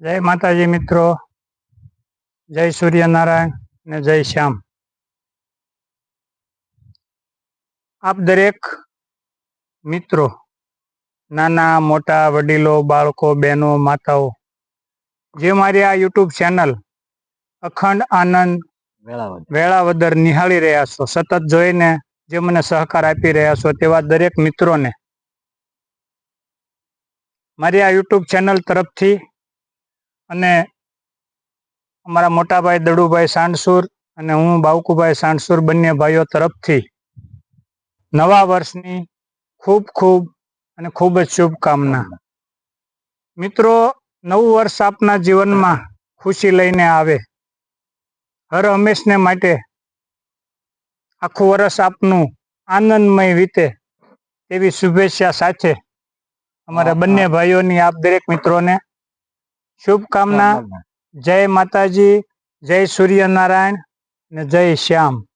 જય માતાજી મિત્રો જય સૂર્યનારાયણ ને જય શ્યામ. આપ દરેક મિત્રો નાના મોટા વડીલો બાળકો બહેનો માતાઓ જે મારી આ યુટ્યુબ ચેનલ અખંડ આનંદ વેળાવદર. નિહાળી રહ્યા છો સતત જોઈને જે મને સહકાર આપી રહ્યા છો તેવા દરેક મિત્રોને મારી આ યુટ્યુબ ચેનલ તરફથી અને અમારા મોટાભાઈ દડુભાઈ સાંડસુર અને હું બાવકુભાઈ સાંડસુર બંને ભાઈઓ તરફથી નવા વર્ષની ખૂબ ખૂબ અને ખૂબ જ શુભકામના. મિત્રો નવું વર્ષ આપના જીવનમાં ખુશી લઈને આવે. હર હંમેશને માટે આખું વર્ષ આપનું આનંદમય વીતે તેવી શુભેચ્છા સાથે અમારા બંને ભાઈઓની આપ દરેક મિત્રોને શુભકામના. જય માતાજી જય સૂર્યનારાયણ ને જય શ્યામ.